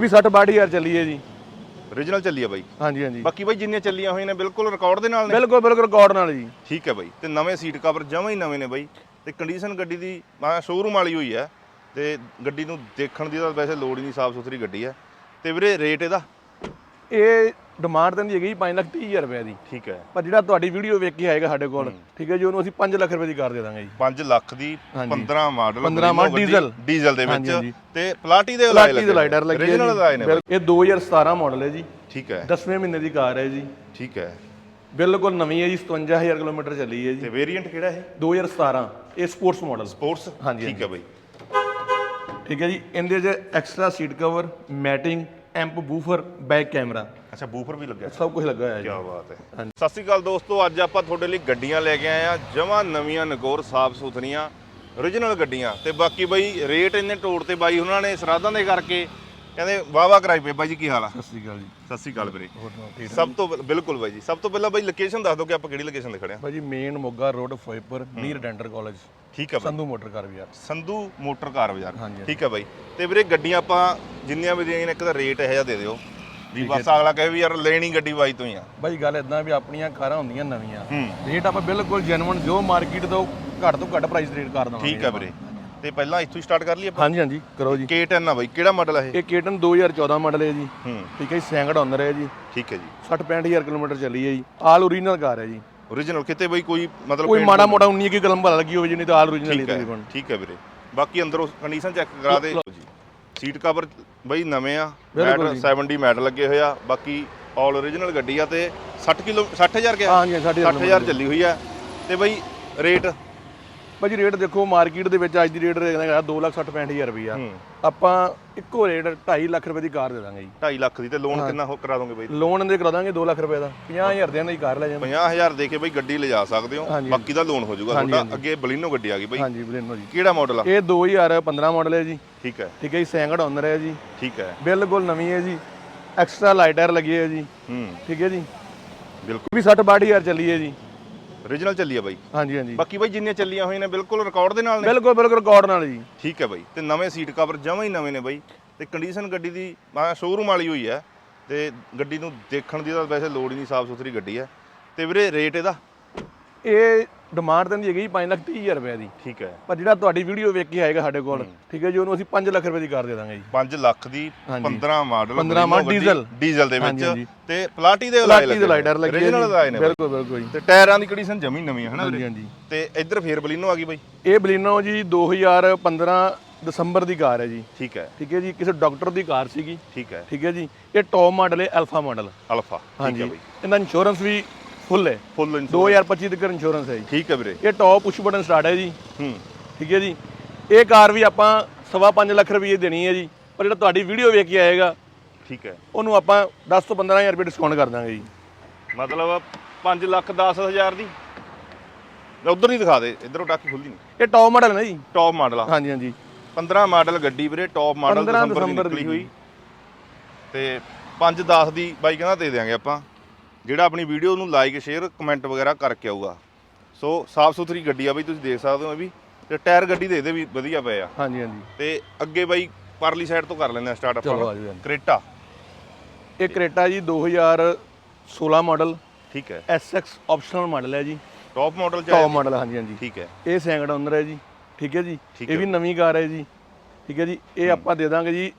ਵੀ 60 62000 ਚੱਲੀ ਹੈ ਜੀ। Origignal ਚੱਲੀ ਆ ਬਾਈ। ਹਾਂਜੀ ਹਾਂਜੀ। ਬਾਕੀ ਬਾਈ ਜਿੰਨੀਆਂ ਚੱਲੀਆਂ ਹੋਈਆਂ ਨੇ ਬਿਲਕੁਲ ਰਿਕਾਰਡ ਦੇ ਨਾਲ ਨੇ। ਬਿਲਕੁਲ ਬਿਲਕੁਲ ਰਿਕਾਰਡ ਨਾਲ ਜੀ। ਠੀਕ ਹੈ ਬਾਈ। ਤੇ ਨਵੇਂ ਸੀਟ ਕਵਰ ਜਮਾਂ ਹੀ ਨਵੇਂ ਨੇ ਬਾਈ। ਤੇ ਕੰਡੀਸ਼ਨ ਗੱਡੀ ਦੀ ਮੈਂ ਸ਼ੋਰੂਮ ਵਾਲੀ ਹੋਈ ਹੈ। ਤੇ ਗੱਡੀ ਨੂੰ ਦੇਖਣ ਦੀ ਤਾਂ ਵੈਸੇ ਲੋੜ ਹੀ ਨਹੀਂ ਸਾਫ਼ ਸੁਥਰੀ ਗੱਡੀ ਹੈ। ਤੇ ਵੀਰੇ ਰੇਟ ਇਹਦਾ? ਇਹ ਡਿਮਾਂਡ ਤਾਂ ਨਹੀਂ ਹੈਗੀ 5 ਲੱਖ 30000 ਰੁਪਏ ਦੀ। ਠੀਕ ਹੈ। ਪਰ ਜਿਹੜਾ ਤੁਹਾਡੀ ਵੀਡੀਓ ਵੇਖ ਕੇ ਆਏਗਾ ਸਾਡੇ ਕੋਲ ਠੀਕ ਹੈ ਜੀ ਉਹਨੂੰ ਅਸੀਂ 5 ਲੱਖ ਰੁਪਏ ਦੀ ਕਾਰ ਦੇ ਦਾਂਗੇ ਜੀ। 5 ਲੱਖ ਦੀ ਹਾਂਜੀ। 15 ਮਾਡਲ 15 ਮਾਡਲ ਡੀਜ਼ਲ। ਡੀਜ਼ਲ ਦੇ ਵਿੱਚ। ਤੇ ਪਲਾਟੀ ਦੇ ਲਾਏ ਪਲਾਟੀ ਦੇ ਲਾਈਡਰ ਲੱਗੀ ਹੈ ਇਹ 2017 ਮਾਡਲ ਹੈ ਜੀ। ਠੀਕ ਹੈ। 10ਵੇਂ ਮਹੀਨੇ ਦੀ ਕਾਰ ਹੈ ਜੀ। ਠੀਕ ਹੈ। ਬਿਲਕੁਲ ਨਵੀਂ ਹੈ ਜੀ 57000 ਕਿਲੋਮੀਟਰ ਚੱਲੀ ਹੈ ਜੀ। ਤੇ ਵੇਰੀਐਂਟ ਕਿਹੜਾ ਇਹ 2017 ਇਹ ਸਪੋਰਟਸ ਮਾਡਲ ਸਪੋਰਟਸ ਹਾਂਜੀ, ਠੀਕ ਹੈ ਬਾਈ। ਠੀਕ ਹੈ ਜੀ ਇਹਦੇ 'ਚ extra seat cover matting amp woofer back camera. ਅੱਛਾ ਬੂਫਰ ਵੀ ਲੱਗਿਆ। ਸਭ ਕੁਝ ਲੱਗਾ ਹੋਇਆ ਕੀ ਜੀ ਬਾਤ ਹੈ। ਹਾਂਜੀ। ਸਤਿ ਸ਼੍ਰੀ ਅਕਾਲ ਦੋਸਤੋ ਅੱਜ ਆਪਾਂ ਤੁਹਾਡੇ ਲਈ ਗੱਡੀਆਂ ਲੈ ਕੇ ਆਏ ਆ ਜਮਾਂ ਨਵੀਆਂ ਨਗੌਰ ਸਾਫ਼ ਸੁਥਰੀਆਂ origignal ਗੱਡੀਆਂ। ਤੇ ਬਾਕੀ ਬਾਈ ਰੇਟ ਇੰਨੇ ਟੋੜ ਤੇ ਬਾਈ ਉਹਨਾਂ ਨੇ ਸਰਾਧਾਂ ਦੇ ਕਰਕੇ ਕਹਿੰਦੇ ਵਾਹ ਵਾਹ ਕਰਾਈ ਪਏ ਬਾਈ ਜੀ ਕੀ ਹਾਲ ਆ? ਸਤਿ ਸ਼੍ਰੀ ਅਕਾਲ ਜੀ। ਸਤਿ ਸ਼੍ਰੀ ਅਕਾਲ ਵੀਰੇ। ਹੋਰ ਸੁਣਾਓ, ਠੀਕ ਸਭ ਤੋਂ ਪਹਿ- ਬਿਲਕੁਲ ਬਾਈ ਜੀ। ਸਭ ਤੋਂ ਪਹਿਲਾਂ ਬਾਈ ਲੋਕੇਸ਼ਨ ਦੱਸ ਦਿਓ ਕਿ ਆਪਾਂ ਕਿਹੜੀ ਲੋਕੇਸ਼ਨ ਤੇ ਖੜੇ ਆ? ਭਾਜੀ ਮੇਨ ਮੋਗਾ ਰੋਡ ਫੋਇਪਰ ਨੀਅਰ ਡੈਂਟਰ ਕਾਲਜ ਠੀਕ ਬਾਈ। ਸੰਧੂ ਮੋਟਰ ਕਾਰ ਬਾਜ਼ਾਰ ਸੰਧੂ ਮੋਟਰ ਕਾਰ ਬਾਜ਼ਾਰ। ਹਾਂਜੀ। ਠੀਕ ਹੈ ਬਾਈ। ਤੇ ਵੀਰੇ ਗੱਡੀਆਂ ਆਪਾਂ ਜਿੰਨੀਆਂ ਵੀ ਨੇ ਇੱਕ ਤਾਂ ਰੇਟ ਇਹੋ ਜਿਹਾ ਦੇ ਦਿਓ। ਵੀ ਬਸ ਅਗਲਾ ਕਹੇ ਵੀ ਯਾਰ ਲੈਣੀ ਗੱਡੀ ਬਾਈ ਤੋਂ ਹੀ ਆ। ਭਾਈ ਗੱਲ ਇਦਾਂ ਵੀ ਆਪਣੀਆਂ ਕਾਰਾਂ ਹੁੰਦੀਆਂ ਨਵੀਆਂ। ਹੂੰ। ਰੇਟ ਆਪਾਂ ਬਿਲਕੁਲ ਜੈਨੂਇਨ ਜੋ ਮਾਰਕੀਟ ਤੋਂ ਘੱਟ ਤੋਂ ਘੱਟ ਪ੍ਰਾਈਸ ਰੇਟ ਕਰ ਦਵਾਂਗੇ ਠੀਕ ਹੈ ਵੀਰੇ। ਤੇ ਪਹਿਲਾਂ ਇੱਥੋਂ ਸਟਾਰਟ ਕਰ ਲਈਏ ਆਪਾਂ? ਹਾਂਜੀ ਹਾਂਜੀ ਕਰੋ ਜੀ। K10 ਆ ਬਾਈ ਕਿਹੜਾ ਮਾਡਲ ਆ ਇਹ? ਇਹ ਕੇਟਨ 2014 ਮਾਡਲ ਹੈ ਜੀ। ਹੂੰ। ਠੀਕ ਹੈ ਜੀ ਸੈਂਕੜ ਆਨਰ ਹੈ ਜੀ। ਠੀਕ ਹੈ ਜੀ। 60 65000 ਕਿਲੋਮੀਟਰ ਚੱਲੀ ਹੈ ਜੀ। ਆਲ ਓਰੀਜਨਲ ਕਾਰ ਹੈ ਜੀ। Origignal ਕਿਤੇ ਬਈ ਕੋਈ ਮਤਲਬ ਕੋਈ paint ਮਾੜਾ ਮੋਟਾ 19 ਕੀ ਕਲਮ ਭਲਾ ਲੱਗੀ ਹੋਵੇ ਜੀ ਨਹੀਂ ਤਾਂ ਆਲ ਓਰੀਜਨਲ ਹੀ ਠੀਕ ਹੈ ਤਕਰੀਬਨ। ਠੀਕ ਹੈ ਵੀਰੇ। ਬਾਕੀ ਅੰਦਰੋਂ ਕੰਡੀਸ਼ਨ ਚੈੱਕ ਕਰਾ ਦੇ। ਜੀ। ਸੀਟ ਕਵਰ ਬਈ ਨਵੇਂ ਆ। ਬਿਲਕੁਲ ਮੈਟ 70 ਮੈਟ ਲੱਗੇ ਹੋਏ ਆ। ਬਾਕੀ ਆਲ origignal ਗੱਡੀ ਆ ਤੇ 60 ਕਿਲੋ 60000 ਗਿਆ ਹਾਂਜੀ ਸਾਡੇ 60000 ਚੱਲੀ ਹੋਈ ਆ। ਤੇ ਬਈ ਰੇਟ ਭਾਜੀ ਰੇਟ ਦੇਖੋ ਮਾਰਕੀਟ ਦੇ ਵਿੱਚ ਅੱਜ ਦੀ ਰੇਟ ਹੈਗਾ 2 ਲੱਖ 60 65000 ਰੁਪਈਆ। ਆਪਾਂ ਇੱਕੋ ਰੇਟ 2.5 ਲੱਖ ਰੁਪਏ ਦੀ ਕਾਰ ਦੇ ਦਾਂਗੇ ਜੀ। 2.5 ਲੱਖ ਦੀ ਤੇ ਲੋਨ ਕਿੰਨਾ ਹੋ ਕਰਾ ਦੋਗੇ ਬਈ? ਲੋਨ ਦੇ ਕਰਾ ਦਾਂਗੇ 2 ਲੱਖ ਰੁਪਏ ਦਾ। 50000 ਦੇ ਨਾਲ ਹੀ ਕਾਰ ਲੈ ਜਾਵਾਂਗੇ 50000 ਦੇ ਕੇ ਬਈ ਗੱਡੀ ਲਿਜਾ ਸਕਦੇ ਹੋ। ਬਾਕੀ ਦਾ ਲੋਨ ਹੋ ਜਾਊਗਾ ਤੁਹਾਡਾ। ਅੱਗੇ ਬਲਿਨੋ ਗੱਡੀ ਆ ਗਈ ਬਈ। ਹਾਂਜੀ ਬਲੇਨੋ ਜੀ। ਕਿਹੜਾ ਮਾਡਲ ਆ? ਇਹ 2015 ਮਾਡਲ ਹੈ ਜੀ। ਠੀਕ ਹੈ। ਠੀਕ ਹੈ ਜੀ ਸੈਂਕੜ ਆਨਰ ਹੈ ਜੀ। ਠੀਕ ਹੈ। ਬਿਲਕੁਲ ਨਵੀਂ ਹੈ ਜੀ। ਐਕਸਟਰਾ ਲਾਈਟਰ ਲੱਗੀ ਹੈ ਜੀ। ਹੂੰ। ਠੀਕ ਹੈ ਜੀ। ਬਿਲਕੁਲ। ਵੀ 60 62000 ਚੱਲੀ ਹੈ ਜੀ। Origignal ਚੱਲੀ ਆ ਬਾਈ? ਹਾਂਜੀ ਹਾਂਜੀ। ਬਾਕੀ ਬਾਈ ਜਿੰਨੀਆਂ ਚੱਲੀਆਂ ਹੋਈਆਂ ਨੇ ਬਿਲਕੁਲ ਰਿਕਾਰਡ ਦੇ ਨਾਲ ਨੇ। ਬਿਲਕੁਲ ਬਿਲਕੁਲ ਰਿਕਾਰਡ ਨਾਲ ਜੀ। ਠੀਕ ਹੈ ਬਾਈ। ਤੇ ਨਵੇਂ ਸੀਟ ਕਵਰ ਜਮਾਂ ਹੀ ਨਵੇਂ ਨੇ ਬਾਈ। ਤੇ ਕੰਡੀਸ਼ਨ ਗੱਡੀ ਦੀ ਮੈਂ ਸ਼ੋਰੂਮ ਵਾਲੀ ਹੋਈ ਹੈ ਤੇ ਗੱਡੀ ਨੂੰ ਦੇਖਣ ਦੀ ਤਾਂ ਵੈਸੇ ਲੋੜ ਹੀ ਨਹੀਂ ਸਾਫ਼ ਸੁਥਰੀ ਗੱਡੀ ਹੈ ਤੇ ਵੀਰੇ ਰੇਟ ਇਹਦਾ? ਇਹ ਡਿਮਾਂਡ ਤਾਂ ਨਹੀਂ ਹੈਗੀ 5 ਲੱਖ 30000 ਰੁਪਏ ਦੀ। ਠੀਕ ਹੈ। ਪਰ ਜਿਹੜਾ ਤੁਹਾਡੀ ਵੀਡੀਓ ਵੇਖ ਕੇ ਆਏਗਾ ਸਾਡੇ ਕੋਲ ਠੀਕ ਹੈ ਜੀ ਉਹਨੂੰ ਅਸੀਂ 5 ਲੱਖ ਰੁਪਏ ਦੀ ਕਾਰ ਦੇ ਦਾਂਗੇ ਜੀ। 5 ਲੱਖ ਦੀ ਹਾਂਜੀ। 15 ਮਾਡਲ 15 ਮਾਡਲ ਡੀਜ਼ਲ। ਡੀਜ਼ਲ ਦੇ ਵਿੱਚ। ਤੇ ਪਲਾਟੀ ਦੇ ਪਲਾਟੀ ਦੇ ਲਾਈਟਰ ਲੱਗੇ ਲਾਏ ਨੇ। ਬਿਲਕੁਲ ਬਿਲਕੁਲ ਜੀ। ਤੇ ਟਾਇਰਾਂ ਦੀ ਕੰਡੀਸ਼ਨ ਜਮੀ ਨਵੀਂ ਹੈ ਹਨਾ ਹਾਂਜੀ ਹਾਂਜੀ। ਤੇ ਇੱਧਰ ਫੇਰ ਬਲਿਨੋ ਆ ਗਈ ਬਾਈ। ਇਹ ਬਲੀਨੋ ਜੀ 2015 ਦਸੰਬਰ ਦੀ ਕਾਰ ਹੈ ਜੀ। ਠੀਕ ਹੈ। ਠੀਕ ਹੈ ਜੀ ਕਿਸੇ ਡਾਕਟਰ ਦੀ ਕਾਰ ਸੀਗੀ। ਠੀਕ ਹੈ। ਠੀਕ ਹੈ ਜੀ। ਇਹ ਟੌਪ ਮਾਡਲ ਹੈ ਅਲਫਾ ਮਾਡਲ ਅਲਫਾ ਹਾਂਜੀ। ਇਹਦਾ ਇੰਸ਼ੋਰੈਂਸ ਵੀ ਫੁੱਲ ਹੈ। ਫੁੱਲ 2025 ਤੱਕ ਇੰਸ਼ੋਰੈਂਸ ਹੈ ਜੀ। ਠੀਕ ਹੈ ਵੀਰੇ। ਇਹ ਟੌਪ ਪੁਸ਼ ਬਟਨ ਸਟਾਰਟ ਹੈ ਜੀ। ਹੂੰ। ਠੀਕ ਹੈ ਜੀ। ਇਹ ਕਾਰ ਵੀ ਆਪਾਂ ਸਵਾ ਪੰਜ ਲੱਖ ਰੁਪਏ ਦੇਣੀ ਹੈ ਜੀ। ਪਰ ਜਿਹੜਾ ਤੁਹਾਡੀ ਵੀਡੀਓ ਵੇਖ ਕੇ ਆਏਗਾ ਠੀਕ ਹੈ। ਉਹਨੂੰ ਆਪਾਂ 10 ਤੋਂ 15000 ਰੁਪਏ ਡਿਸਕਾਊਂਟ ਕਰ ਦਾਂਗੇ ਜੀ। ਮਤਲਬ 5 ਲੱਖ 10000 ਦੀ। ਉਧਰ ਹੀ ਦਿਖਾ ਦੇ ਇਧਰੋਂ ਟੱਕ ਖੁੱਲੀ ਨਹੀਂ। ਇਹ ਟੌਪ ਮਾਡਲ ਹੈ ਨਾ ਜੀ। ਟੌਪ ਮਾਡਲ ਹਾਂਜੀ ਹਾਂਜੀ। 15 ਮਾਡਲ ਗੱਡੀ ਵੀਰੇ ਟੌਪ ਮਾਡਲ 15 ਦਸੰਬਰ ਦੀ ਨਿਕਲੀ। ਹੋਈ। ਤੇ 5 10 ਦੀ ਬਾਈ ਕਹਿੰਦਾ ਦੇ ਦਿਆਂਗੇ ਆਪਾਂ। ਜਿਹੜਾ ਆਪਣੀ ਵੀਡੀਓ ਨੂੰ ਲਾਈਕ ਸ਼ੇਅਰ ਕਮੈਂਟ ਵਗੈਰਾ ਕਰਕੇ ਆਊਗਾ। ਸੋ ਸਾਫ਼ ਸੁਥਰੀ ਗੱਡੀ ਆ ਬਈ ਤੁਸੀਂ ਦੇਖ ਸਕਦੇ ਹੋ ਇਹ ਵੀ। ਤੇ ਟਾਇਰ ਗੱਡੀ ਦੇ ਇਹਦੇ ਵੀ ਵਧੀਆ ਪਏ ਆ। ਹਾਂਜੀ ਹਾਂਜੀ। ਤੇ ਅੱਗੇ ਬਾਈ ਪਰਲੀ ਸਾਈਡ ਤੋਂ ਕਰ ਲੈਂਦੇ ਆ ਸਟਾਰਟ ਚਲੋ ਆਪਾਂ ਆ ਜਾਓ ਕ੍ਰੇਟਾ ਇਹ ਕਰੇਟਾ ਜੀ 2016 ਮਾਡਲ ਠੀਕ ਹੈ। SX ਆਪਸ਼ਨਲ ਮਾਡਲ ਹੈ ਜੀ। ਟੌਪ ਮਾਡਲ ਚ ਟੌਪ ਮਾਡਲ ਹਾਂਜੀ ਹਾਂਜੀ। ਠੀਕ ਹੈ। ਇਹ ਸੈਂਕੜ ਅੰਦਰ ਹੈ ਜੀ। ਠੀਕ ਹੈ ਜੀ। ਠੀਕ ਇਹ ਵੀ ਨਵੀਂ ਕਾਰ ਹੈ ਜੀ। ਠੀਕ ਹੈ ਜੀ। ਇਹ ਆਪਾਂ ਦੇ ਦਾਂਗੇ ਜੀ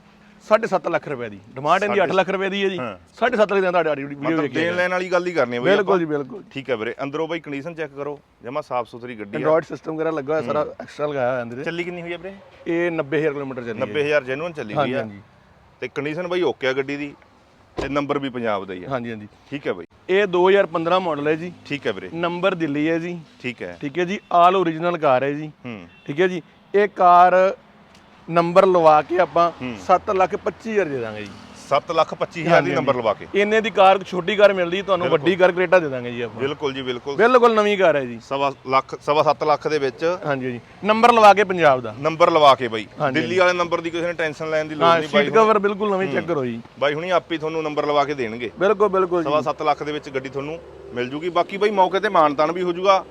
7.5 ਲੱਖ ਰੁਪਏ ਦੀ। ਡਿਮਾਂਡ ਇਹਦੀ 8 ਲੱਖ ਰੁਪਏ ਦੀ ਹੈ ਜੀ। ਹਾਂ। 7.5 ਲੱਖ ਦੀ ਤੁਹਾਡੀ ਵੀਡੀਓ ਮਤਲਬ ਵੇਖ ਦੇਣ ਲੈਣ ਵਾਲੀ ਗੱਲ ਹੀ ਕਰਨੀ ਹੈ ਬਈ ਬਿਲਕੁਲ ਜੀ ਬਿਲਕੁਲ। ਠੀਕ ਹੈ ਵੀਰੇ ਅੰਦਰੋਂ ਬਾਈ ਕੰਡੀਸ਼ਨ ਚੈੱਕ ਕਰੋ ਜਮਾ ਸਾਫ਼ ਸੁਥਰੀ ਗੱਡੀ ਆ। ਐਂਡਰੋਇਡ ਸਿਸਟਮ ਵਗੈਰਾ ਲੱਗਾ ਹੋਇਆ ਸਾਰਾ ਐਕਸਟਰਾ ਲਗਾਇਆ ਹੋਇਆ ਅੰਦਰ ਚੱਲੀ ਕਿੰਨੀ ਹੋਈ ਆ ਵੀਰੇ? ਇਹ 90000 ਕਿਲੋਮੀਟਰ ਚੱਲੀ ਹੈ। 90000 ਜੈਨੂਨ ਚੱਲੀ ਹੋਈ ਹਾਂਜੀ ਤੇ ਕੰਡੀਸ਼ਨ ਬਾਈ ਓਕੇ ਆ ਗੱਡੀ ਦੀ ਤੇ ਨੰਬਰ ਵੀ ਪੰਜਾਬ ਦਾ ਹੀ ਆ। ਹਾਂਜੀ ਹਾਂਜੀ। ਠੀਕ ਹੈ ਬਾਈ। ਇਹ 2015 ਮਾਡਲ ਹੈ ਜੀ। ਠੀਕ ਹੈ ਵੀਰੇ। ਨੰਬਰ ਦਿੱਲੀ ਹੈ ਜੀ। ਠੀਕ ਹੈ। ਠੀਕ ਹੈ ਜੀ ਆਲ ਓਰੀਜਨਲ ਕਾਰ ਹੈ ਜੀ। ਹੂੰ। ਠੀਕ ਹੈ ਜੀ ਇਹ ਕਾਰ ਨੰਬਰ ਲਵਾ ਕੇ ਆਪਾਂ 7 ਲੱਖ 25000 ਦੇ ਦਾਂਗੇ ਜੀ। 7 ਲੱਖ 25000 ਦੀ ਨੰਬਰ ਲਵਾ ਕੇ। ਇੰਨੇ ਦੀ ਕਾਰ ਛੋਟੀ ਕਾਰ ਮਿਲਦੀ ਤੁਹਾਨੂੰ ਵੱਡੀ ਕਾਰ ਕਰੇਟਾ ਦੇ ਦਾਂਗੇ ਜੀ ਆਪਾਂ। ਬਿਲਕੁਲ ਜੀ ਬਿਲਕੁਲ। ਬਿਲਕੁਲ ਨਵੀਂ ਕਾਰ ਹੈ ਜੀ। ਸਵਾ ਲੱਖ ਸਵਾ 7 ਲੱਖ ਦੇ ਵਿੱਚ ਹਾਂਜੀ ਜੀ ਨੰਬਰ ਲਵਾ ਕੇ ਪੰਜਾਬ ਦਾ। ਨੰਬਰ ਲਵਾ ਕੇ ਬਾਈ। ਦਿੱਲੀ ਵਾਲੇ ਨੰਬਰ ਦੀ ਕਿਸੇ ਨੇ ਟੈਨਸ਼ਨ ਲੈਣ ਦੀ ਲੋੜ ਨਹੀਂ ਬਾਈ ਸੀਟ ਕਵਰ ਬਿਲਕੁਲ ਨਵੀਂ ਚੈੱਕ ਕਰੋ ਜੀ ਬਾਈ ਹੁਣੀ ਆਪੇ ਤੁਹਾਨੂੰ ਨੰਬਰ ਲਵਾ ਕੇ ਦੇਣਗੇ। ਬਿਲਕੁਲ ਬਿਲਕੁਲ ਜੀ। ਸਵਾ 7 ਲੱਖ ਦੇ ਵਿੱਚ ਗੱਡੀ ਤੁਹਾਨੂੰ ਮਿਲ ਜੂਗੀ। ਬਾਕੀ ਬਾਈ ਮੌਕੇ ਤੇ ਮਾਨਤਾਨ ਵੀ ਹੋ ਜੂਗਾ।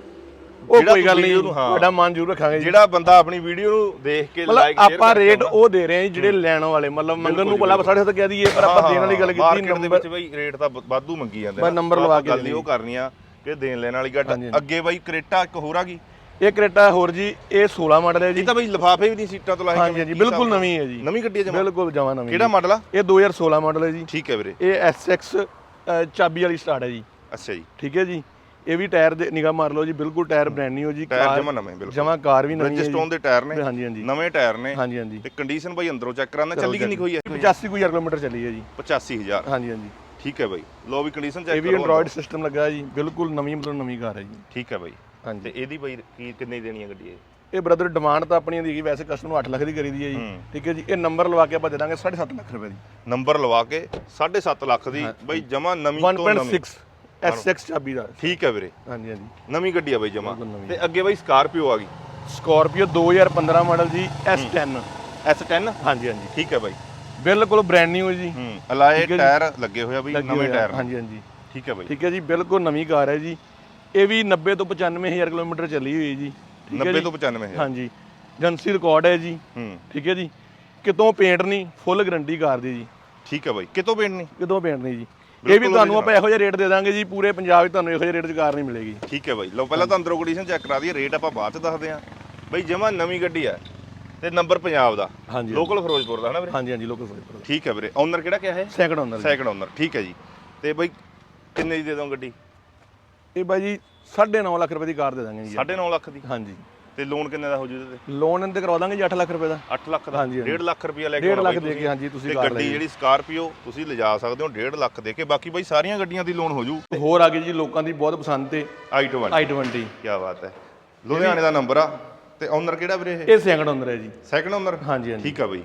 ਉਹ ਕੋਈ ਗੱਲ ਨਹੀਂ ਨੂੰ-। ਤੁਹਾਡਾ ਮਾਨ ਜ਼ਰੂਰ ਰੱਖਾਂਗੇ ਜਿਹੜਾ ਬੰਦਾ ਆਪਣੀ ਵੀਡੀਓ ਨੂੰ ਦੇਖ ਕੇ ਮਤਲਬ ਲਾਈਕ ਆਪਾਂ ਰੇਟ ਉਹ ਦੇ ਰਹੇ ਹਾਂ ਜਿਹੜੇ ਲੈਣ ਵਾਲੇ ਮਤਲਬ ਮੰਗਣ ਨੂੰ ਕੋਲਾ 7.5 ਕਹਿ ਦਈਏ ਪਰ ਆਪਾਂ ਦੇਣ ਵਾਲੀ ਗੱਲ ਕੀਤੀ ਮਾਰਕੀਟ ਦੇ ਨੰਬਰ ਵਿੱਚ ਬਈ ਰੇਟ ਤਾਂ ਵਾਧੂ ਮੰਗੀ ਜਾਂਦੇ ਬਸ number ਲਵਾ ਕੇ ਗੱਲ। ਉਹ ਕਰਨੀ ਆ ਕਿ ਦੇਣ ਲੈਣ ਵਾਲੀ ਹਾਂਜੀ। ਅੱਗੇ ਬਈ ਕਰੇਟਾ ਇੱਕ ਹੋਰ ਆ ਗਈ। ਇਹ ਕਰੇਟਾ ਹੋਰ ਜੀ ਇਹ 16 ਮਾਡਲ ਹੈ ਜੀ। ਇਹ ਤਾਂ ਬਈ ਲਿਫਾਫੇ ਵੀ ਨਹੀਂ ਸੀਟਾਂ ਤੋਂ ਲਾਏ ਹਾਂਜੀ ਹਾਂਜੀ ਬਿਲਕੁਲ ਨਵੀਂ ਹੈ ਜੀ। ਨਵੀਂ ਗੱਡੀ ਹੈ ਜਮਾ? ਬਿਲਕੁਲ ਜਮਾ ਨਵੀਂ ਕਿਹੜਾ ਮਾਡਲ ਆ? ਇਹ 2016 ਮਾਡਲ ਹੈ ਜੀ। ਠੀਕ ਹੈ ਵੀਰੇ। ਇਹ SX ਚਾਬੀ ਵਾਲੀ ਸਟਾਰਟ ਹੈ ਜੀ। ਅੱਛਾ ਜੀ। ਠੀਕ ਹੈ ਜੀ। ਇਹ ਵੀ ਟਾਇਰ ਦੇ ਨਿਗਾਹ ਮਾਰ ਲਓ ਜੀ ਬਿਲਕੁਲ ਟਾਇਰ ਬ੍ਰੈਂਡ ਨਿਊ ਜੀ ਟਾਇਰ ਜਮਾ ਨਵੇਂ ਬਿਲਕੁਲ। ਜਮਾ ਕਾਰ ਵੀ ਨਵੀਂ ਹੈ ਰਜਿਸਟੋਨ ਦੇ ਟਾਇਰ ਨੇ। ਜੀ ਹਾਂਜੀ ਹਾਂਜੀ। ਨਵੇਂ ਟਾਇਰ ਨੇ। ਹਾਂਜੀ ਹਾਂਜੀ। ਤੇ ਕੰਡੀਸ਼ਨ ਬਈ ਅੰਦਰੋਂ ਚੈੱਕ ਕਰਾਂਦਾ ਚੱਲੀ ਕਿੰਨੀ ਹੋਈ ਹੈ? 85 ਕੁ ਹਜ਼ਾਰ ਕਿਲੋਮੀਟਰ ਚੱਲੀ ਹੈ ਜੀ। 85000 ਹਾਂਜੀ ਹਾਂਜੀ। ਠੀਕ ਹੈ ਬਈ। ਲੋ ਵੀ ਕੰਡੀਸ਼ਨ ਇਹ ਚੈੱਕ ਵੀ ਕਰੋ ਐਂਡਰੋਇਡ ਸਿਸਟਮ ਲੱਗਾ ਜੀ। ਬਿਲਕੁਲ ਨਵੀਂ ਮਤਲਬ ਨਵੀਂ ਕਾਰ ਹੈ ਜੀ। ਠੀਕ ਹੈ ਬਈ। ਹਾਂਜੀ। ਤੇ ਇਹਦੀ ਬਈ ਕੀ ਕਿੰਨੇ ਦੇਣੀ ਹੈ ਗੱਡੀ ਇਹ? ਇਹ ਬ੍ਰਦਰ ਡਿਮਾਂਡ ਤਾਂ ਆਪਣੀ ਦੀ ਵੈਸੇ ਕਸਟਮਰ ਨੂੰ 8 ਲੱਖ ਦੀ ਕਰੀਦੀ ਹੈ ਜੀ। ਠੀਕ ਹੈ ਜੀ। ਇਹ ਨੰਬਰ ਲਵਾ ਕੇ ਆਪਾਂ ਦੇ ਦਾਂਗੇ 7.5 ਲੱਖ ਰੁਪਏ ਦੀ। ਨੰਬਰ ਲਵਾ ਕੇ 7.5 ਲੱਖ ਦੀ ਬਈ ਜਮਾ ਨਵੀਂ ਤੋਂ ਨਵੀਂ। 1.6 SX ਚਾਬੀ ਦਾ। ਠੀਕ ਹੈ ਵੀਰੇ। ਹਾਂਜੀ ਹਾਂਜੀ। ਨਵੀਂ ਗੱਡੀ ਆ ਬਈ ਜਮਾ। ਬਿਲਕੁਲ ਨਵੀਂ। ਤੇ ਅੱਗੇ ਬਈ ਸਕਾਰਪੀਓ ਆ ਗਈ। ਸਕਾਰਪੀਓ 2015 ਮਾਡਲ ਜੀ S10 S10 ਹਾਂਜੀ ਹਾਂਜੀ। ਠੀਕ ਹੈ ਬਾਈ। ਬਿਲਕੁਲ ਬ੍ਰੈਂਡ ਨਿਊ ਜੀ। ਹੂੰ ਅਲਾਏ ਠੀਕ ਹੈ ਜੀ। ਟਾਇਰ ਲੱਗੇ ਹੋਇਆ ਬਈ ਲੱਗੇ ਨਵੇਂ ਆ। ਟਾਇਰ। ਨੇ। ਹਾਂਜੀ ਹਾਂਜੀ। ਠੀਕ ਹੈ ਬਾਈ। ਠੀਕ ਹੈ ਜੀ ਬਿਲਕੁਲ ਨਵੀਂ ਕਾਰ ਹੈ ਜੀ। ਇਹ ਵੀ 90 ਤੋਂ 95000 ਕਿਲੋਮੀਟਰ ਚੱਲੀ ਹੋਈ ਹੈ ਜੀ। ਠੀਕ ਹੈ 90 ਜੀ? ਤੋਂ 95 ਹੈ ਹਾਂਜੀ। ਏਜੰਸੀ ਰਿਕਾਰਡ ਹੈ ਜੀ। ਹੂੰ। ਠੀਕ ਹੈ ਜੀ। ਕਿਤੋਂ ਪੇਂਟ ਨਹੀਂ ਫੁੱਲ ਗਾਰੰਟੀ ਕਾਰ ਦੀ ਜੀ। ਠੀਕ ਹੈ ਬਾਈ। ਕਿਤੋਂ ਪੇਂਟ ਨਹੀਂ? ਕਿਤੋਂ ਪੇਂਟ ਨਹੀਂ ਜੀ। ਇਹ ਵੀ ਤੁਹਾਨੂੰ ਆਪਾਂ ਇਹੋ ਜਿਹਾ ਰੇਟ ਦੇ ਦਾਂਗੇ ਜੀ ਪੂਰੇ ਪੰਜਾਬ 'ਚ ਤੁਹਾਨੂੰ ਇਹੋ ਜਿਹੇ ਰੇਟ 'ਚ ਕਾਰ ਨਹੀਂ ਮਿਲੇਗੀ। ਠੀਕ ਹੈ ਬਾਈ। ਲਓ ਪਹਿਲਾਂ ਤਾਂ ਅੰਦਰੋਂ ਕੰਡੀਸ਼ਨ ਚੈੱਕ ਕਰਾ ਦਈਏ ਰੇਟ ਆਪਾਂ ਬਾਅਦ ਚ ਦੱਸਦੇ ਆਂ ਬਈ ਜਮਾ ਨਵੀਂ ਗੱਡੀ ਆ ਤੇ ਨੰਬਰ ਪੰਜਾਬ ਦਾ। ਹਾਂਜੀ ਲੋਕਲ ਫਿਰੋਜ਼ਪੁਰ ਦਾ ਹਨਾ ਵੀਰੇ? ਹਾਂਜੀ ਹਾਂਜੀ ਲੋਕਲ ਫੋਰ ਠੀਕ ਹੈ ਵੀਰੇ। ਓਨਰ ਕਿਹੜਾ ਕਿਹਾ ਹੈ ਸੈਕਿੰਡ ਓਨਰ ਸੈਕੰਡ ਓਨਰ ਠੀਕ ਹੈ ਜੀ। ਤੇ ਬਈ ਕਿੰਨੇ ਦੀ ਦੇ ਦੋ ਗੱਡੀ? ਇਹ ਬਾਈ ਜੀ 9.5 ਲੱਖ ਰੁਪਏ ਦੀ ਕਾਰ ਦੇ ਦਾਂਗੇ ਜੀ 9.5 ਲੱਖ ਦੀ? ਹਾਂਜੀ। ਤੇ ਲੋਨ ਕਿੰਨੇ ਦਾ ਹੋ ਜੂ ਇਹਦੇ ਤੇ? ਲੋਨ ਇਹਦੇ ਕਰਵਾ ਦਾਂਗੇ ਜੀ 8 ਲੱਖ ਰੁਪਏ ਦਾ। 8 ਲੱਖ ਦਾ? ਹਾਂਜੀ, ਹਾਂਜੀ। 1.5 ਲੱਖ ਰੁਪਇਆ ਲੈ ਕੇ 1.5 ਆਉਣਾ ਲੱਖ ਦੇ ਕੇ ਹਾਂਜੀ ਤੁਸੀਂ ਤੇ ਕਾਰ ਗੱਡੀ ਜਿਹੜੀ ਸਕਾਰਪੀਓ ਤੁਸੀਂ ਲਿਜਾ ਸਕਦੇ ਹੋ 1.5 ਲੱਖ ਦੇ ਕੇ। ਬਾਕੀ ਬਾਈ ਸਾਰੀਆਂ ਗੱਡੀਆਂ ਦੀ ਲੋਨ ਹੋ ਜੂ। ਹੋਰ ਆ ਗਈ ਜੀ ਲੋਕਾਂ ਦੀ ਬਹੁਤ ਪਸੰਦ ਤੇ i20 i20 ਕੀ ਬਾਤ ਹੈ। ਲੁਧਿਆਣੇ ਦਾ ਨੰਬਰ ਆ। ਤੇ ਓਨਰ ਕਿਹੜਾ ਵੀਰੇ ਇਹ? ਇਹ ਸੈਕਿੰਡ ਓਨਰ ਹੈ ਜੀ। ਸੈਕੰਡ ਓਨਰ ਹਾਂਜੀ ਹਾਂਜੀ। ਠੀਕ ਆ ਬਈ।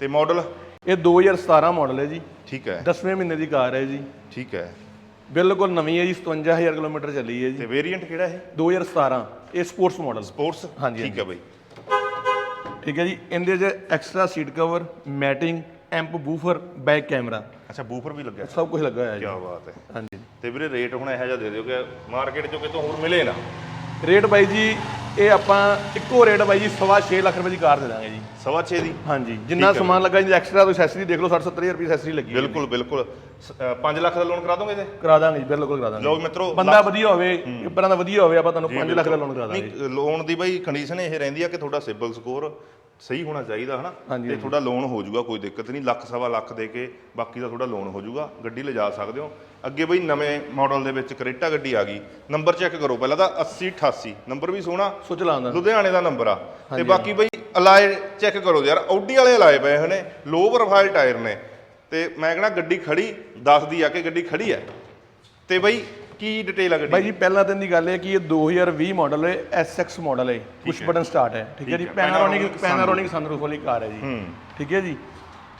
ਤੇ ਮਾਡਲ ਇਹ 2017 ਮਾਡਲ ਹੈ ਜੀ। ਠੀਕ ਹੈ। 10ਵੇਂ ਮਹੀਨੇ ਦੀ ਕਾਰ ਹੈ ਜੀ। ਠੀਕ ਹੈ। ਬਿਲਕੁਲ ਨਵੀਂ ਹੈ ਜੀ 57000 ਕਿਲੋਮੀਟਰ ਚੱਲੀ ਹੈ ਜੀ। ਤੇ ਵੇਰੀਐਂਟ ਕਿਹੜਾ ਇਹ? 2017 ਇਹ ਸਪੋਰਟਸ ਮਾਡਲ ਸਪੋਰਟਸ ਹਾਂਜੀ, ਠੀਕ ਹੈ ਬਈ। ਠੀਕ ਹੈ ਜੀ ਇਹਦੇ 'ਚ extra seat cover matting amp woofer back camera ਅੱਛਾ ਬੂਫਰ ਵੀ ਲੱਗਿਆ। ਸਭ ਕੁਝ ਲੱਗਾ ਹੋਇਆ ਕੀ ਜੀ ਬਾਤ ਹੈ। ਹਾਂਜੀ। ਤੇ ਵੀਰੇ ਰੇਟ ਹੁਣ ਇਹੋ ਜਿਹਾ ਦੇ ਦਿਓ ਕਿ ਮਾਰਕੀਟ ਚੋਂ ਕਿਤੋਂ ਹੋਰ ਮਿਲੇ ਨਾ। ਰੇਟ ਬਾਈ ਜੀ ਇਹ ਆਪਾਂ ਇੱਕੋ ਰੇਟ ਬਾਈ ਜੀ ਸਵਾ ਛੇ ਲੱਖ ਰੁਪਏ ਦੀ ਕਾਰ ਦੇ ਦਾਂਗੇ ਜੀ। ਸਵਾ ਛੇ ਦੀ? ਹਾਂਜੀ ਜਿੰਨਾ ਸਮਾਨ ਲੱਗਾ ਜੀ ਐਕਸਟਰਾ ਤੁਸੀਂ ਐਕਸੈਸਰੀ ਦੇਖ ਲਓ 60 70000 ਰੁਪਏ ਐਕਸੈਸਰੀ ਲੱਗੀ। ਬਿਲਕੁਲ ਬਿਲਕੁਲ। 5 ਲੱਖ ਦਾ ਲੋਨ ਕਰਾ ਦੋਗੇ ਇਹਦੇ? ਕਰਾ ਦਾਂਗੇ ਜੀ ਬਿਲਕੁਲ ਕਰਾ ਦਾਂਗੇ। ਲਓ ਮਿੱਤਰੋ ਬੰਦਾ ਵਧੀਆ ਹੋਵੇ ਪੇਪਰਾਂ ਦਾ ਵਧੀਆ ਹੋਵੇ ਆਪਾਂ ਤੁਹਾਨੂੰ 5 ਲੱਖ ਦਾ ਲੋਨ ਕਰਾ ਦਾਂਗੇ ਲੋਨ ਦੀ ਬਾਈ ਕੰਡੀਸ਼ਨ ਇਹ ਰਹਿੰਦੀ ਆ ਕਿ ਤੁਹਾਡਾ ਸਿਬਲ ਸਕੋਰ ਸਹੀ ਹੋਣਾ ਚਾਹੀਦਾ ਹਨਾ? ਹਾਂਜੀ, ਤੇ ਤੁਹਾਡਾ ਲੋਨ ਹੋ ਜਾਊਗਾ ਕੋਈ ਦਿੱਕਤ ਨਹੀਂ। ਲੱਖ ਸਵਾ ਲੱਖ ਦੇ ਕੇ ਬਾਕੀ ਦਾ ਤੁਹਾਡਾ ਲੋਨ ਹੋ ਜਾਊਗਾ ਗੱਡੀ ਲਿਜਾ ਸਕਦੇ ਹੋ। ਅੱਗੇ ਬਈ ਨਵੇਂ ਮਾਡਲ ਦੇ ਵਿੱਚ ਕਰੇਟਾ ਗੱਡੀ ਆ ਗਈ। ਨੰਬਰ ਚੈੱਕ ਕਰੋ ਪਹਿਲਾਂ ਤਾਂ 80 88 ਨੰਬਰ ਵੀ ਸੋਹਣਾ। ਸੋਚ ਲਾਂਦਾ ਲੁਧਿਆਣੇ ਦਾ ਨੰਬਰ ਆ। ਤੇ ਬਾਕੀ ਬਈ ਅਲਾਏ ਚੈੱਕ ਕਰੋ ਯਾਰ ਆਡੀ ਵਾਲੇ ਅਲਾਏ ਪਏ ਹੋਏ ਨੇ ਲੋ ਪ੍ਰੋਫਾਈਲ ਟਾਇਰ ਨੇ। ਤੇ ਮੈਂ ਕਹਿੰਦਾ ਗੱਡੀ ਖੜੀ ਦੱਸਦੀ ਆ ਕਿ ਗੱਡੀ ਖੜੀ ਹੈ। ਤੇ ਬਈ ਕੀ ਡਿਟੇਲ ਗੱਡੀ ਬਾਈ ਜੀ ਪਹਿਲਾਂ ਤਾਂ ਦੀ ਗੱਲ ਹੈ ਕਿ ਇਹ 2020 ਮਾਡਲ ਹੈ SX ਮਾਡਲ ਹੈ ਪੁਸ਼ ਬਟਨ ਸਟਾਰਟ ਹੈ। ਠੀਕ ਹੈ ਜੀ। ਹੈ, ਪੈਨਾਰੋਨਿਕ ਪੈਨਾਰੋਨਿਕ ਸਨਰੂਫ ਵਾਲੀ ਕਾਰ ਹੈ ਜੀ। ਹੂੰ। ਠੀਕ ਹੈ ਜੀ।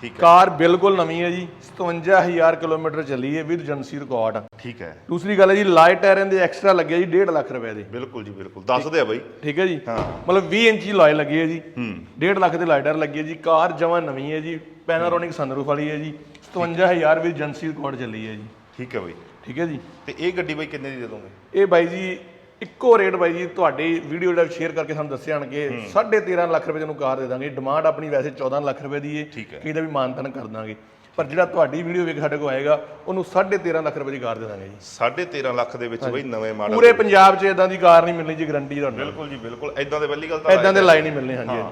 ਠੀਕ ਹੈ। ਕਾਰ ਬਿਲਕੁਲ ਨਵੀਂ ਹੈ ਜੀ 57000 ਕਿਲੋਮੀਟਰ ਚੱਲੀ ਹੈ ਵਿਦ ਏਜੰਸੀ ਰਿਕਾਰਡ ਠੀਕ ਹੈ। ਦੂਸਰੀ ਗੱਲ ਹੈ ਜੀ ਲਾਈਟ ਟਾਇਰਾਂ ਦੇ ਐਕਸਟਰਾ ਲੱਗੇ ਜੀ 1.5 ਲੱਖ ਰੁਪਏ ਦੇ। ਬਿਲਕੁਲ ਜੀ ਬਿਲਕੁਲ। ਦੱਸਦੇ ਆ ਬਈ। ਠੀਕ ਹੈ ਜੀ। ਹਾਂ। ਮਤਲਬ 20 ਇੰਚੀ ਲਾਏ ਲੱਗੀ ਹੈ ਜੀ। ਹੂੰ। 1.5 ਲੱਖ ਦੇ ਲਾਈਟਰ ਲੱਗੀ ਹੈ ਜੀ। ਕਾਰ ਜਮਾਂ ਨਵੀਂ ਹੈ ਜੀ। ਪੈਨਾਰੋਨਿਕ ਸਨਰੂਫ ਵਾਲੀ ਹੈ ਜੀ। 57000 ਵਿਦ ਏਜੰਸੀ ਰਿਕਾਰਡ ਚੱਲੀ ਹੈ ਜੀ। ਠੀਕ ਹੈ ਬਈ। ਠੀਕ ਹੈ ਜੀ? ਤੇ ਇਹ ਗੱਡੀ ਬਈ ਕਿੰਨੇ ਦੀ ਦੇ ਦੋਗੇ? ਇਹ ਬਾਈ ਜੀ ਇੱਕੋ ਰੇਟ ਬਾਈ ਜੀ ਤੁਹਾਡੀ ਵੀਡੀਓ ਜਿਹੜਾ ਸ਼ੇਅਰ ਕਰਕੇ ਸਾਨੂੰ ਦੱਸਿਆ ਕਿ 13.5 ਲੱਖ ਰੁਪਏ ਨੂੰ ਕਾਰ ਦੇ ਦਾਂਗੇ। ਡਿਮਾਂਡ ਆਪਣੀ ਵੈਸੇ 14 ਲੱਖ ਰੁਪਏ ਦੀ ਹੈ। ਹੈ ਕਿਹਦਾ ਵੀ ਮਾਨਤਨ ਕਰ ਦਾਂਗੇ। ਪਰ ਜਿਹੜਾ ਤੁਹਾਡੀ ਵੀਡੀਓ ਵੇਖ ਸਾਡੇ ਕੋਲ ਆਏਗਾ ਉਹਨੂੰ 13.5 ਲੱਖ ਰੁਪਏ ਦੀ ਕਾਰ ਦੇ ਦਾਂਗੇ ਜੀ। 13.5 ਲੱਖ ਦੇ ਵਿੱਚ ਬਈ ਨਵੇਂ ਮਾਡਲ ਪੂਰੇ ਪੰਜਾਬ 'ਚ ਇਦਾਂ ਦੀ ਕਾਰ ਨਹੀਂ ਮਿਲਣੀ ਜੀ ਗਰੰਟੀ ਤੁਹਾਨੂੰ। ਬਿਲਕੁਲ ਜੀ ਬਿਲਕੁਲ। ਐਦਾਂ ਦੇ ਪਹਿਲੀ ਗੱਲ ਤਾਂ ਇਦਾਂ ਦੇ ਲਾਈਨ ਨਹੀਂ ਮਿਲਣੇ ਹਾਂਜੀ ਹਾਂ।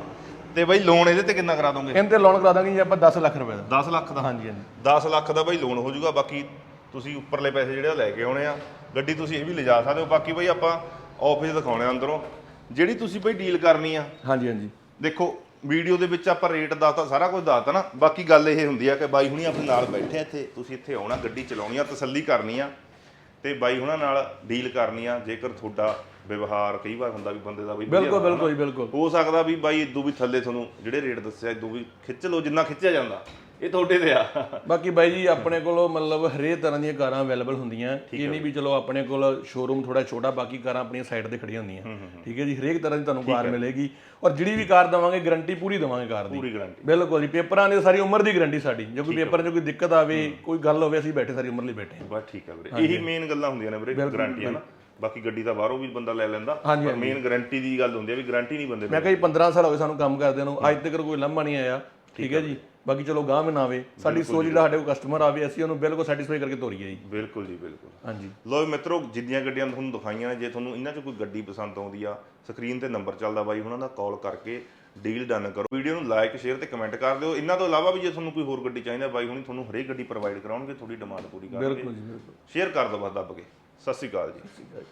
ਤੇ ਬਈ ਲੋਨ ਇਹਦੇ ਤੇ ਕਿੰਨਾ ਕਰਾ ਦੋਗੇ? ਇਹਨਾਂ ਤੇ ਲੋਨ ਕਰਾ ਦਾਂਗੇ ਜੀ ਆਪਾਂ 10 ਲੱਖ ਰੁਪਏ ਦਾ। 10 ਲੱਖ ਦਾ? ਹਾਂਜੀ ਹਾਂਜੀ। 10 ਲੱਖ ਦਾ ਬਈ ਲੋਨ ਹੋ ਜਾਊਗਾ। ਬਾਕੀ ਤੁਸੀਂ ਉੱਪਰਲੇ ਪੈਸੇ ਜਿਹੜੇ ਆ ਲੈ ਕੇ ਆਉਣੇ ਆ। ਗੱਡੀ ਤੁਸੀਂ ਇਹ ਵੀ ਲਿਜਾ ਸਕਦੇ ਹੋ। ਬਾਕੀ ਬਈ ਆਪਾਂ ਆਫਿਸ ਦਿਖਾਉਣੇ ਆ ਅੰਦਰੋਂ। ਜਿਹੜੀ ਤੁਸੀਂ ਬਈ ਡੀਲ ਕਰਨੀ ਆ। ਹਾਂਜੀ ਹਾਂਜੀ। ਦੇਖੋ ਵੀਡੀਓ ਦੇ ਵਿੱਚ ਆਪਾਂ ਰੇਟ ਦੱਸਤਾ ਸਾਰਾ ਕੁਝ ਦੱਸਤਾ ਨਾ। ਬਾਕੀ ਗੱਲ ਇਹ ਹੁੰਦੀ ਆ ਕਿ ਬਾਈ ਹੁਣੀ ਆਪਣੇ ਨਾਲ ਬੈਠੇ ਆ ਇੱਥੇ। ਤੁਸੀਂ ਇੱਥੇ ਆਉਣਾ ਗੱਡੀ ਚਲਾਉਣੀ ਆ ਤਸੱਲੀ ਕਰਨੀ ਆ। ਤੇ ਬਾਈ ਹੁਣਾਂ ਨਾਲ ਡੀਲ ਕਰਨੀ ਆ। ਜੇਕਰ ਤੁਹਾਡਾ ਵਿਵਹਾਰ ਕਈ ਵਾਰ ਹੁੰਦਾ ਵੀ ਬੰਦੇ ਦਾ ਵੀ ਬਿਲਕੁਲ। ਬਿਲਕੁਲ ਬਿਲਕੁਲ। ਹੋ ਸਕਦਾ ਵੀ ਬਾਈ ਇਦੋਂ ਵੀ ਥੱਲੇ ਤੁਹਾਨੂੰ ਜਿਹੜੇ ਰੇਟ ਦੱਸਿਆ ਇਦੋਂ ਵੀ ਖਿੱਚ ਲਓ ਜਿੰਨਾ ਖਿੱਚਿਆ ਜਾਂਦਾ। ਇਹ ਤੁਹਾਡੇ ਤੇ ਆ। ਬਾਕੀ ਬਾਈ ਜੀ ਆਪਣੇ ਕੋਲ ਮਤਲਬ ਹਰੇਕ ਤਰ੍ਹਾਂ ਦੀਆਂ ਕਾਰਾਂ ਅਵੇਲੇਬਲ ਹੁੰਦੀਆਂ। ਇਹ ਨਹੀਂ ਵੀ ਚਲੋ ਆਪਣੇ ਕੋਲ ਸ਼ੋਰੂਮ ਥੋੜਾ ਛੋਟਾ ਬਾਕੀ ਕਾਰਾਂ ਆਪਣੀਆਂ ਸਾਈਡ ਤੇ ਖੜੀਆਂ ਹੁੰਦੀਆਂ। ਠੀਕ ਹੈ ਜੀ ਹਰੇਕ ਤਰ੍ਹਾਂ ਦੀ ਤੁਹਾਨੂੰ ਕਾਰ ਮਿਲੇਗੀ। ਔਰ ਜਿਹੜੀ ਵੀ ਕਾਰ ਦਵਾਂਗੇ ਗਾਰੰਟੀ ਪੂਰੀ ਦਵਾਂਗੇ ਕਾਰ ਦੀ। ਪੂਰੀ ਗਾਰੰਟੀ ਬਿਲਕੁਲ ਜੀ ਪੇਪਰਾਂ ਦੀ ਸਾਰੀ ਉਮਰ ਦੀ ਗਾਰੰਟੀ ਸਾਡੀ। ਜੇ ਕੋਈ ਪੇਪਰ 'ਚ ਕੋਈ ਦਿੱਕਤ ਆਵੇ ਕੋਈ ਗੱਲ ਹੋਵੇ ਅਸੀਂ ਬੈਠੇ ਸਾਰੀ ਉਮਰ ਲਈ ਬੈਠੇ ਹਾਂ। ਬਸ ਠੀਕ ਆ ਵੀਰੇ। ਇਹੀ ਮੇਨ ਗੱਲਾਂ ਹੁੰਦੀਆਂ ਨੇ ਵੀਰੇ ਗਾਰੰਟੀਆਂ ਨਾ? ਬਾਕੀ ਗੱਡੀ ਤਾਂ ਬਾਹਰੋਂ ਵੀ ਬੰਦਾ ਲੈ ਲੈਂਦਾ। ਪਰ ਮੇਨ ਗਾਰੰਟੀ ਦੀ ਗੱਲ ਹੁੰਦੀ ਹੈ ਵੀ ਗਾਰੰਟੀ ਨਹੀਂ ਬੰਦੇ ਮੈਂ ਕਿਹਾ ਜੀ 15 ਸਾਲ ਹੋ ਗਏ ਸਾਨੂੰ ਕੰਮ ਕਰਦੇ ਨੂੰ। ਅੱਜ ਤੱਕ ਕੋਈ ਲੰਮਾ ਨਹੀਂ ਆਇਆ। ਠੀਕ ਹੈ ਜੀ। ਬਾਕੀ ਚਲੋ ਗਾਹ ਨਾ ਆਵੇ ਸਾਡੀ ਸੋਚ ਜਿਹੜਾ ਸਾਡੇ ਕੋਲ ਕਸਟਮਰ ਆਵੇ ਅਸੀਂ ਉਹਨੂੰ ਬਿਲਕੁਲ ਸੈਟੀਸਫਾਈ ਕਰਕੇ ਤੋਰੀਏ ਜੀ। ਬਿਲਕੁਲ ਜੀ ਬਿਲਕੁਲ। ਹਾਂਜੀ। ਲੋ ਵੀ ਮਿੱਤਰੋ ਜਿੰਨੀਆਂ ਗੱਡੀਆਂ ਤੁਹਾਨੂੰ ਦਿਖਾਈਆਂ ਨੇ ਜੇ ਤੁਹਾਨੂੰ ਇਹਨਾਂ 'ਚ ਕੋਈ ਗੱਡੀ ਪਸੰਦ ਆਉਂਦੀ ਆ ਸਕਰੀਨ ਤੇ ਨੰਬਰ ਚੱਲਦਾ ਬਾਈ ਉਹਨਾਂ ਦਾ ਕਾਲ ਕਰਕੇ ਡੀਲ ਡਨ ਕਰੋ। ਵੀਡੀਓ ਨੂੰ ਲਾਈਕ ਸ਼ੇਅਰ ਤੇ ਕਮੈਂਟ ਕਰ ਦਿਓ। ਇਹਨਾਂ ਤੋਂ ਇਲਾਵਾ ਵੀ ਜੇ ਤੁਹਾਨੂੰ ਕੋਈ ਹੋਰ ਗੱਡੀ ਚਾਹੀਦਾ ਬਾਈ ਹੁਣੀ ਤੁਹਾਨੂੰ ਹਰੇਕ ਗੱਡੀ ਪ੍ਰੋਵਾਈਡ ਕਰਾਉਣਗੇ ਤੁਹਾਡੀ ਡਿਮਾਂਡ ਪੂਰੀ ਕਰਨਗੇ ਬਿਲਕੁਲ ਜੀ ਬਿਲਕੁਲ। ਸ਼ੇਅਰ ਕਰ ਦਿਓ ਬਸ ਦੱਬ ਕੇ। ਸਤਿ ਸ਼੍ਰੀ ਅਕਾਲ ਜੀ। ਠੀਕ ਹੈ ਜੀ।